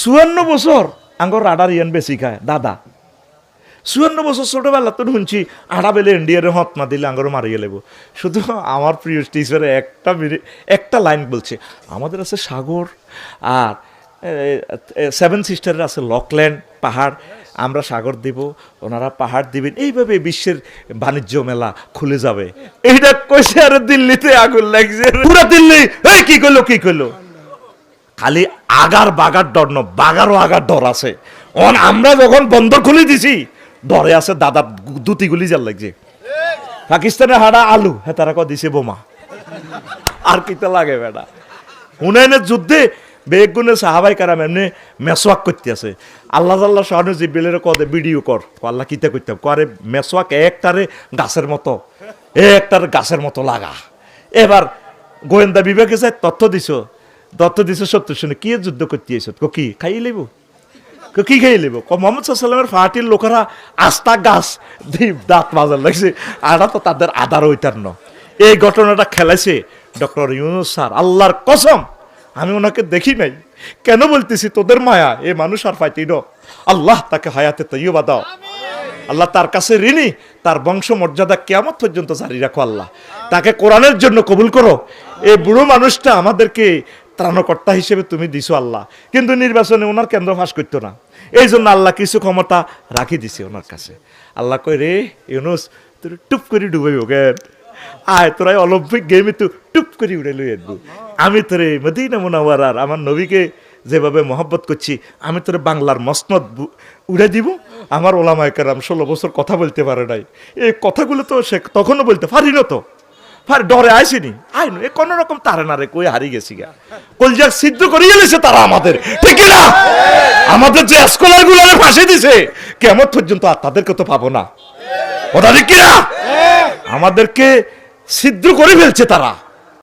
চুয়ান্ন বছর আঙ্গর রাডার ইয়ান বেশি খায়, দাদা। চুয়ান্ন বছর ছোটবেলা তো শুনছি আড়া বেলে ইন্ডিয়ারে হত না দিলে আঙ্গর মারিয়ে লেব শুধু আমার প্রিয় টিচারে একটা একটা লাইন বলছে, আমাদের আছে সাগর আর সেভেন সিস্টারের আছে লকল্যান্ড পাহাড়, আমরা সাগর দিব, ওনারা পাহাড় দিবেন। এইভাবে বিশ্বের বাণিজ্য মেলা খুলে যাবে। এইটা কইছে, আর দিল্লিতে আগুন লাগছে। পুরা দিল্লি এই কি করল কি করল? খালি আগার বাগার ডর ন, বাগারও আগার ডর আছে। অন, আমরা যখন বন্দর খুলে দিছি, ডরে আছে দাদা দুটি গুলি যার লাগছে। পাকিস্তানের হাড়া আলু হ্যাঁ তারা ক দিছে বোমা। আর কিতে লাগে বেটা। হুনাইনের যুদ্ধে বেগুনে সাহাবাই কারাম এমনি মেসোয়াক করতে আছে। আল্লাহ আল্লাহ শাহানু জিব্বেলের কদে ভিডিও কর। আল্লাহ কিতে করতে করে মেসোয়াক একটারে গাছের মতো, একটারে গাছের মতো লাগা। এবার গোয়েন্দা বিভাগে যায় তথ্য দিছ তথ্য দিছ সত্য শুনে কি যুদ্ধ করতে এসো কো খাই লইব? কো খাই লইব? মোহাম্মদ সাল্লামের ফাটির লোকেরা আস্তা গাছ দাঁত মাজার লাগছে আড়া তো তাদের আদার ওইটার ন এই ঘটনাটা খেলাইছে ডক্টর ইউনুস স্যার। আল্লাহর কসম, আমি ওনাকে দেখি নাই। কেন বলতেছি তোদের মায়া? এ মানুষ আর পাইতেই ন। আল্লাহ তাকে হায়াতে তৈবা দাও। আল্লাহ তার কাছে ঋণী, তার বংশ মর্যাদা কেমন পর্যন্ত জারি রাখো আল্লাহ। তাকে কোরআনের জন্য কবুল করো। এই বুড়ো মানুষটা আমাদেরকে ত্রাণকর্তা হিসেবে তুমি দিছো আল্লাহ। কিন্তু নির্বাচনে ওনার কেন্দ্র ফাঁস করতো না। এই জন্য আল্লাহ কিছু ক্ষমতা রাখি দিছে ওনার কাছে। আল্লাহ কই রে ইউনুস তুই টুপ করে ডুবাই ওগেন আয়, তোরাই অলিম্পিক গেমে তো টুপ করে উড়ে লই আসব আমি তোরে মদিনা মুনাওয়ারার, আমার নবীকে যেভাবে মহব্বত করছি, আমি তোরে বাংলার মসনদ উড়ে দিব। আমার ওলামায় কারাম ষোলো বছর কথা বলতে পারে নাই। এই কথাগুলো তো সে তখনও বলতে পারি না তো। পারি ডরে আইসিনি। আইনু, এ কোন রকম তারে না রে কই হারি গেছি গা কলজাক সিদ্ধ করে গেলেছে তারা আমাদের। ঠিক না আমাদের যে স্কলারগুলো ফাঁসি দিছে কেমন পর্যন্ত আর তাদেরকে তো পাবো না। ওটা ঠিক কি না আমাদেরকে সিদ্ধ করে ফেলছে তারা।